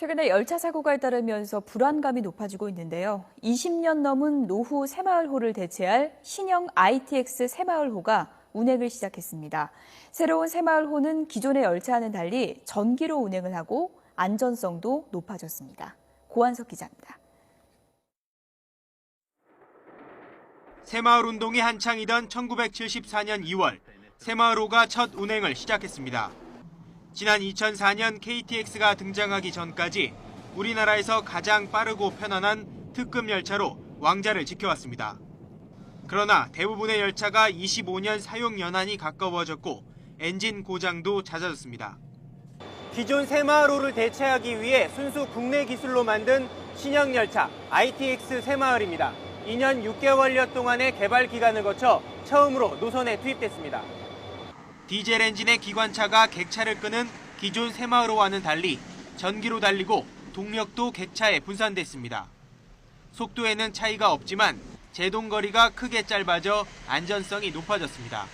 최근에 열차 사고가 잇따르면서 불안감이 높아지고 있는데요. 20년 넘은 노후 새마을호를 대체할 신형 ITX 새마을호가 운행을 시작했습니다. 새로운 새마을호는 기존의 열차와는 달리 전기로 운행을 하고 안전성도 높아졌습니다. 고한석 기자입니다. 새마을 운동이 한창이던 1974년 2월 새마을호가 첫 운행을 시작했습니다. 지난 2004년 KTX가 등장하기 전까지 우리나라에서 가장 빠르고 편안한 특급 열차로 왕자를 지켜왔습니다. 그러나 대부분의 열차가 25년 사용 연한이 가까워졌고 엔진 고장도 잦아졌습니다. 기존 새마을호를 대체하기 위해 순수 국내 기술로 만든 신형 열차 ITX 새마을입니다. 2년 6개월여 동안의 개발 기간을 거쳐 처음으로 노선에 투입됐습니다. 디젤 엔진의 기관차가 객차를 끄는 기존 새마을호와는 달리 전기로 달리고 동력도 객차에 분산됐습니다. 속도에는 차이가 없지만 제동 거리가 크게 짧아져 안전성이 높아졌습니다.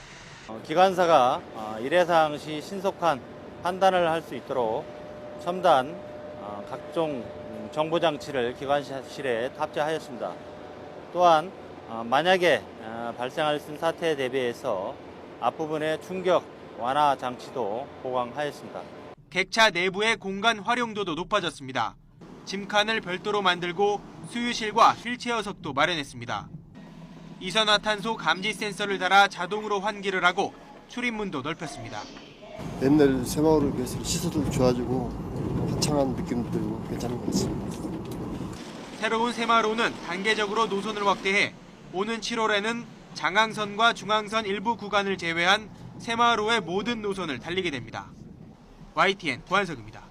어, 기관사가 어, 일회상 시 신속한 판단을 할 수 있도록 첨단 어, 각종 음, 정보 장치를 기관실에 탑재하였습니다. 또한 어, 만약에 어, 발생할 수 있는 사태에 대비해서 앞부분의 충격 완화 장치도 보강하였습니다. 객차 내부의 공간 활용도도 높아졌습니다. 짐칸을 별도로 만들고 수유실과 휠체어석도 마련했습니다. 이산화탄소 감지 센서를 달아 자동으로 환기를 하고 출입문도 넓혔습니다. 옛날 새마을에 비해서 시설도 좋아지고 화창한 느낌도 들고 괜찮은 것 같습니다. 새로운 새마을호는 단계적으로 노선을 확대해 오는 7월에는 장항선과 중앙선 일부 구간을 제외한 새마을호의 모든 노선을 달리게 됩니다. YTN 고한석입니다.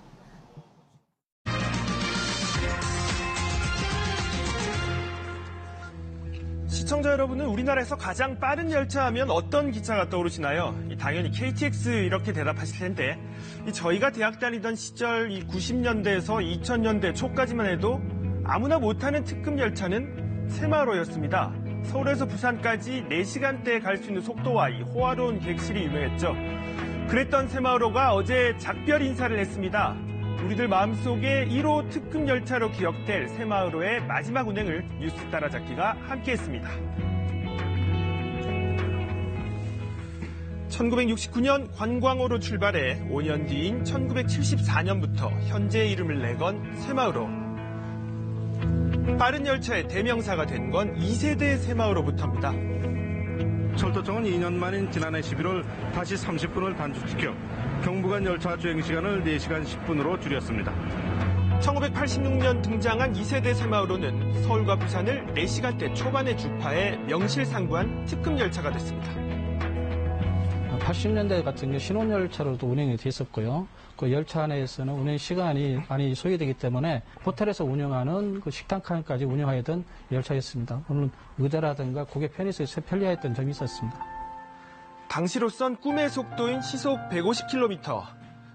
시청자 여러분은 우리나라에서 가장 빠른 열차 하면 어떤 기차가 떠오르시나요? 이 당연히 KTX 이렇게 대답하실 텐데 이 저희가 대학 다니던 시절 이 90년대에서 2000년대 초까지만 해도 아무나 못하는 특급 열차는 새마을호였습니다. 서울에서 부산까지 4시간대에 갈 수 있는 속도와 이 호화로운 객실이 유명했죠. 그랬던 새마을호가 어제 작별 인사를 했습니다. 우리들 마음속에 1호 특급 열차로 기억될 새마을호의 마지막 운행을 뉴스 따라잡기가 함께했습니다. 1969년 관광호로 출발해 5년 뒤인 1974년부터 현재 이름을 내건 새마을호. 빠른 열차의 대명사가 된 건 2세대 새마을호부터입니다. 철도청은 2년 만인 지난해 11월 다시 30분을 단축시켜 경부간 열차 주행 시간을 4시간 10분으로 줄였습니다. 1986년 등장한 2세대 새마을호는 서울과 부산을 4시간대 초반에 주파해 명실상부한 특급 열차가 됐습니다. 80년대 같은 경우 신혼열차로도 운행이 됐었고요. 그 열차 안에서는 운행 시간이 많이 소요되기 때문에 호텔에서 운영하는 그 식당 칸까지 운영하였던 열차였습니다. 물론 의자라든가 고객 편의성이 편리했던 점이 있었습니다. 당시로선 꿈의 속도인 시속 150km,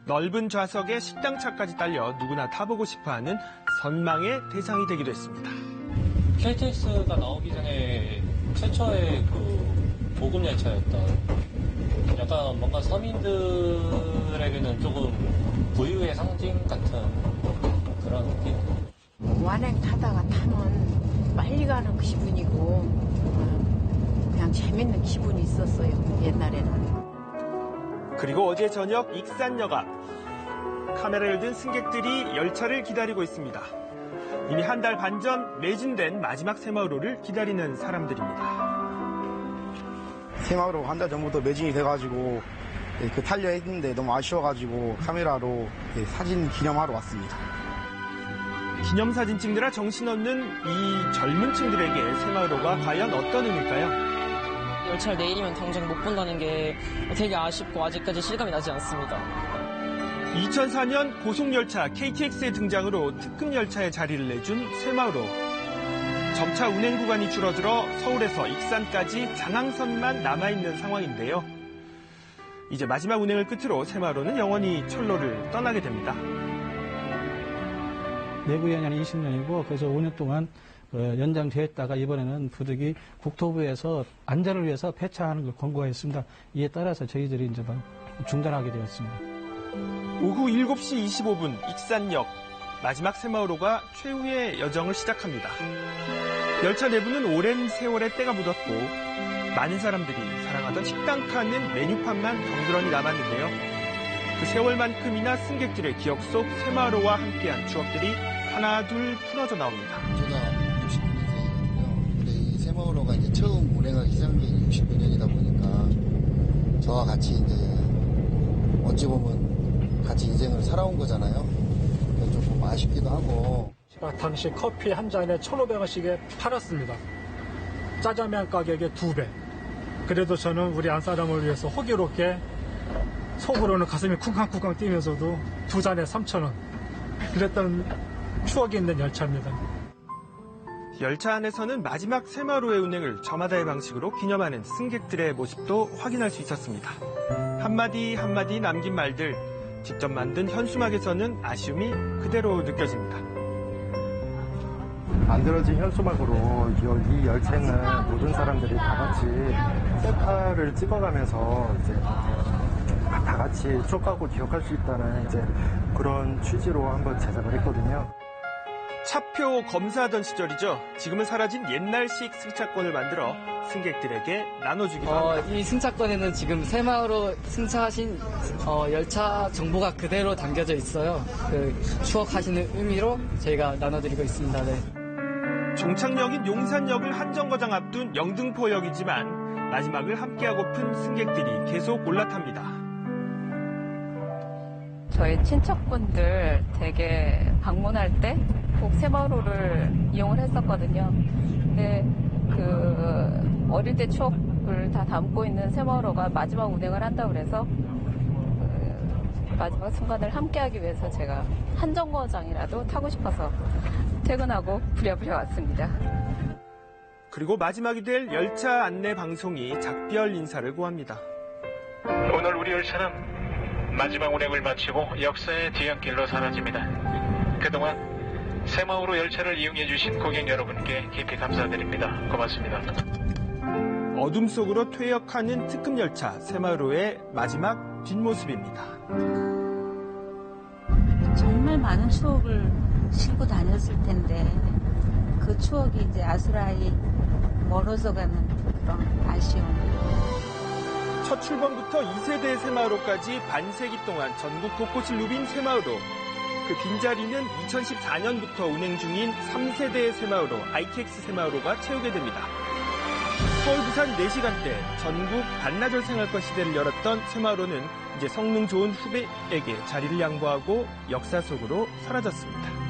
넓은 좌석에 식당차까지 딸려 누구나 타보고 싶어하는 선망의 대상이 되기도 했습니다. KTX가 나오기 전에 최초의 그 보급 열차였던 약간 뭔가 서민들에게는 조금 부유의 상징 같은 그런 느낌. 완행 타다가 타면 빨리 가는 그 기분이고 어, 그냥 재밌는 기분이 있었어요 옛날에는. 그리고 어제 저녁 익산역 앞 카메라를 든 승객들이 열차를 기다리고 있습니다. 이미 한 달 반 전 매진된 마지막 새마을호를 기다리는 사람들입니다. 새마을호 한달 전부터 매진이 돼가지고 예, 그 탈려 했는데 너무 아쉬워가지고 카메라로 예, 사진 기념하러 왔습니다. 기념사진 찍느라 정신없는 이 젊은 층들에게 새마을호가 과연 어떤 의미일까요? 열차를 내일이면 당장 못 본다는 게 되게 아쉽고 아직까지 실감이 나지 않습니다. 2004년 고속열차 KTX의 등장으로 특급 열차의 자리를 내준 새마을호. 점차 운행 구간이 줄어들어 서울에서 익산까지 장항선만 남아있는 상황인데요. 이제 마지막 운행을 끝으로 새마을호는 영원히 철로를 떠나게 됩니다. 내부 연연이 20년이고 그래서 5년 동안 어, 연장되었다가 이번에는 부득이 국토부에서 안전을 위해서 폐차하는 걸 권고했습니다. 이에 따라서 저희들이 이제 막 중단하게 되었습니다. 오후 7시 25분 익산역 마지막 새마을호가 최후의 여정을 시작합니다. 열차 내부는 오랜 세월의 때가 묻었고 많은 사람들이 사랑하던 식당 칸은 메뉴판만 덩그러니 남았는데요. 그 세월만큼이나 승객들의 기억 속 새마을호와 함께한 추억들이 하나 둘 풀어져 나옵니다. 제가 69년생이거든요. 근데 이 새마을호가 이제 처음 운행하기 시작한 게 69년이다 보니까 저와 같이 이제 어찌 보면 같이 인생을 살아온 거잖아요. 조금 아쉽기도 하고. 제가 당시 커피 한 잔에 1,500원씩에 팔았습니다. 짜장면 가격의 두 배. 그래도 저는 우리 안 사람을 위해서 호기롭게 속으로는 가슴이 쿵쾅쿵쾅 뛰면서도 두 잔에 3,000원. 그랬던 추억이 있는 열차입니다. 열차 안에서는 마지막 새마을호의 운행을 저마다의 방식으로 기념하는 승객들의 모습도 확인할 수 있었습니다. 한마디 한마디 남긴 말들, 직접 만든 현수막에서는 아쉬움이 그대로 느껴집니다. 만들어진 현수막으로 이 열차는 모든 사람들이 다 같이 셀카를 찍어가면서 이제 다 같이 추억하고 기억할 수 있다는 이제 그런 취지로 한번 제작을 했거든요. 차표 검사하던 시절이죠. 지금은 사라진 옛날식 승차권을 만들어 승객들에게 나눠주기도 어, 합니다. 이 승차권에는 지금 새마을호 승차하신 어, 열차 정보가 그대로 담겨져 있어요. 그 추억하시는 의미로 저희가 나눠드리고 있습니다. 네. 종착역인 용산역을 한정거장 앞둔 영등포역이지만 마지막을 함께하고픈 승객들이 계속 올라탑니다. 저희 친척분들 되게 방문할 때 꼭 새마을호를 이용을 했었거든요. 근데 그 어릴 때 추억을 다 담고 있는 새마을호가 마지막 운행을 한다 그래서 그 마지막 순간을 함께하기 위해서 제가 한 정거장이라도 타고 싶어서 퇴근하고 부랴부랴 왔습니다. 그리고 마지막이 될 열차 안내 방송이 작별 인사를 고합니다. 오늘 우리 열차는 마지막 운행을 마치고 역사의 뒤안길로 사라집니다. 그동안 새마을호 열차를 이용해 주신 고객 여러분께 깊이 감사드립니다. 고맙습니다. 어둠 속으로 퇴역하는 특급 열차 새마을호의 마지막 뒷모습입니다. 정말 많은 추억을 싣고 다녔을 텐데 그 추억이 이제 아수라이 멀어져 가는 그런 아쉬움. 첫 출범부터 2세대 새마을호까지 반세기 동안 전국 곳곳을 누빈 새마을호. 그 빈자리는 2014년부터 운행 중인 3세대 새마을호, ITX 새마을호가 채우게 됩니다. 서울 부산 4시간대 전국 반나절 생활권 시대를 열었던 새마을호는 이제 성능 좋은 후배에게 자리를 양보하고 역사 속으로 사라졌습니다.